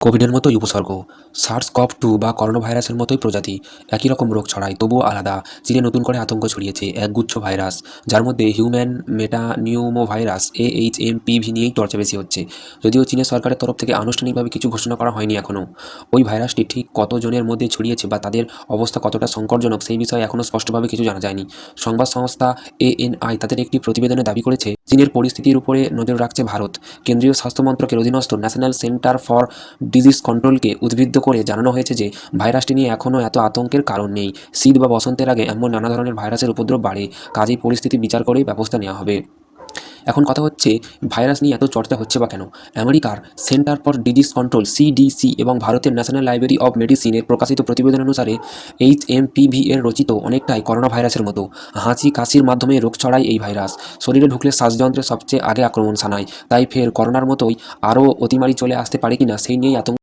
কোভিডের মতোই উপসর্গ। সার্স কভ টু বা করোনা ভাইরাসের মতোই প্রজাতি। একই রকম রোগ ছড়ায়, তবুও আলাদা। চীনে নতুন করে আতঙ্ক ছড়িয়েছে একগুচ্ছ ভাইরাস, যার মধ্যে হিউম্যান মেটানিউমো ভাইরাস এ এইচ এম পিভি নিয়েই চর্চা বেশি হচ্ছে। যদিও চীনের সরকারের তরফ থেকে আনুষ্ঠানিকভাবে কিছু ঘোষণা করা হয়নি এখনও ওই ভাইরাসটি ঠিক কতজনের মধ্যে ছড়িয়েছে বা তাদের অবস্থা কতটা সংকটজনক সেই বিষয়ে এখনও স্পষ্টভাবে কিছু জানা যায়নি। সংবাদ সংস্থা এএনআই তাদের একটি প্রতিবেদনে দাবি করেছে, চীনের পরিস্থিতির উপরে নজর রাখছে ভারত। কেন্দ্রীয় স্বাস্থ্য মন্ত্রকের অধীনস্থ ন্যাশনাল সেন্টার ফর ডিজিজ কন্ট্রোলকে উদ্বিদ্ধ করে জানানো হয়েছে যে, ভাইরাসটি নিয়ে এখনও এত আতঙ্কের কারণ নেই। শীত বা বসন্তের আগে এমন নানা ধরনের ভাইরাসের উপদ্রব বাড়ে, কাজেই পরিস্থিতি বিচার করেই ব্যবস্থা নেওয়া হবে। এখন কথা হচ্ছে, ভাইরাস নিয়ে এত চর্চা হচ্ছে বা কেন? আমেরিকার centre for disease control CDC এবং ভারতের ন্যাশনাল লাইব্রেরি অব মেডিসিনের প্রকাশিত প্রতিবেদন অনুসারে এইচ এম পিভি এর রচিত অনেকটাই করোনা ভাইরাসের মতো। হাঁচি কাশির মাধ্যমে রোগ ছড়ায় এই ভাইরাস। শরীরে ঢুকলে শ্বাসযন্ত্রে সবচেয়ে আগে আক্রমণ শানায় তাই ফের করোনার মতোই আরও অতিমারি চলে আসতে পারে কিনা সেই নিয়েই আতঙ্ক